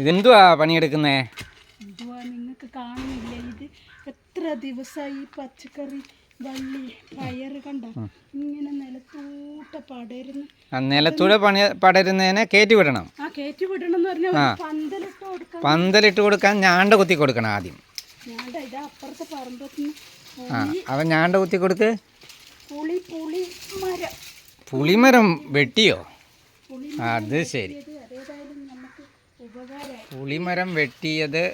ഇതെന്തുവാ പണിയെടുക്കുന്നേ? എന്തുവാ നിങ്ങൾക്ക് കാണുന്നില്ല? ഇത് എത്ര ദിവസമായി ഈ പച്ചക്കറി വള്ളി പയറ് കണ്ട? ഇങ്ങനെ നിലത്തൂട്ട പടരുന്ന നിലത്തൂടെ പണി പടരുന്നതിനെ കയറ്റി വിടണം. ആ കയറ്റി വിടണം എന്ന് പറഞ്ഞാൽ പന്തലിട്ട് കൊടുക്കണം പന്തലിട്ട് കൊടുക്കാൻ ഞാണ്ട കുത്തി കൊടുക്കണം ആദ്യം. ഞാണ്ട ഇത് അപ്പുറത്തെ പറമ്പത്തിന് ആ അവൻ ഞാണ്ട കുത്തി കൊടുക്ക്. പുളി പുളി മരം പുളിമരം വെട്ടിയോ? അത് ശരി ഇത് അതേതായാലും നമുക്ക് ഉപകാരമായി പുളിമരം വെട്ടിയത്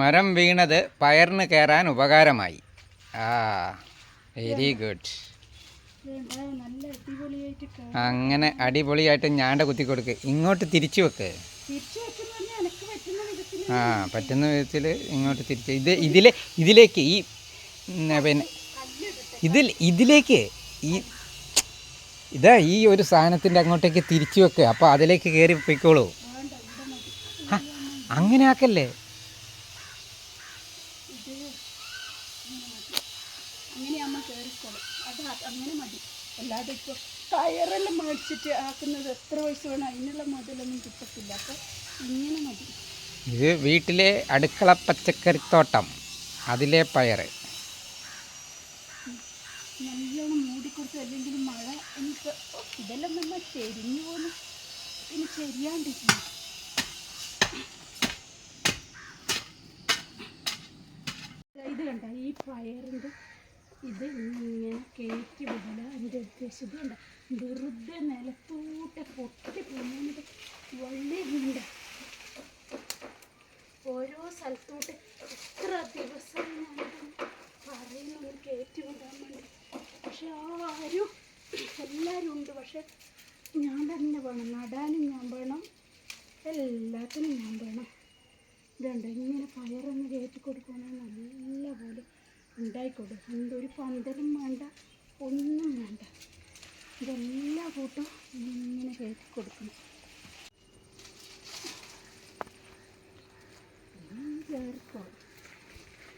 മരം വീണത് പയറിന് കയറാൻ ഉപകാരമായി. ആ വെരി ഗുഡ് അങ്ങനെ അടിപൊളിയായിട്ട് ഞാണ്ട കുത്തി കൊടുക്ക്. ഇങ്ങോട്ട് തിരിച്ചു വെക്ക്. ആ പറ്റുന്ന വിധത്തിൽ ഇങ്ങോട്ട് തിരിച്ച് ഇത് ഇതിലെ ഇതിലേക്ക് ഈ പിന്നെ ഇതിൽ ഇതിലേക്ക് ഈ ഇതാ ഈ ഒരു സാധനത്തിന്റെ അങ്ങോട്ടേക്ക് തിരിച്ചു വെക്കുക അപ്പോൾ അതിലേക്ക് കയറി പൊയ്ക്കോളൂ. അങ്ങനെ ആക്കല്ലേ ഇങ്ങനെ മതി ഇത് വീട്ടിലെ അടുക്കള പച്ചക്കറിത്തോട്ടം അതിലെ പയറ്. നല്ലോണം മൂടിക്കൊടുത്ത് അല്ലെങ്കിൽ മഴ എനിക്ക് ഇതെല്ലാം നമ്മൾ ചെരിഞ്ഞു പോലും പിന്നെ ചെരിയാണ്ടിരിക്കുന്നു ഇത് കണ്ട? ഈ പയറിന്റെ ഇത് ഇങ്ങനെ കയറ്റി വിടല. അതിന്റെ ഉദ്ദേശം ഇത് കണ്ട? വെറുതെ നിലത്തൂട്ടെ പൊട്ടി പോകുന്നത് വള്ളി ഉണ്ട് പക്ഷെ ഞാൻ തന്നെ വേണം. നടാനും ഞാൻ വേണം. എല്ലാത്തിനും ഞാൻ വേണം. ഇതുണ്ട്. ഇങ്ങനെ പയറൊന്ന് കയറ്റി കൊടുക്കുകയാണെങ്കിൽ നല്ല പോലെ ഉണ്ടായിക്കോട്ടെ എന്തൊരു പന്തലും വേണ്ട ഒന്നും വേണ്ട. ഇതെല്ലാ കൂട്ടും ഇങ്ങനെ കയറ്റി കൊടുക്കണം.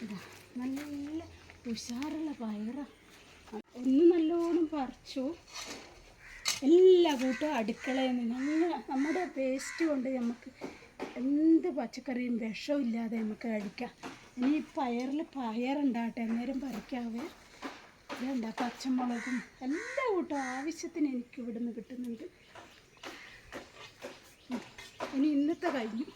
ഇതാ നല്ല ഉഷാറുള്ള പയറ. ഒന്ന് നല്ലോണം പറിച്ചു. എല്ലാ കൂട്ടും അടുക്കളയിൽ നിന്ന് നമ്മുടെ വേസ്റ്റ് കൊണ്ട് നമുക്ക് എന്ത് പച്ചക്കറിയും വിഷമില്ലാതെ നമുക്ക് കഴിക്കാം. ഇനി പയറിൽ പയറുണ്ടാകട്ടെ അന്നേരം പറിക്കാവേ. ഇതുണ്ട പച്ചമുളകും എല്ലാ കൂട്ടും ആവശ്യത്തിന് എനിക്ക് ഇവിടുന്ന് കിട്ടുന്നുണ്ട്. ഇനി ഇന്നത്തെ കഴിഞ്ഞു.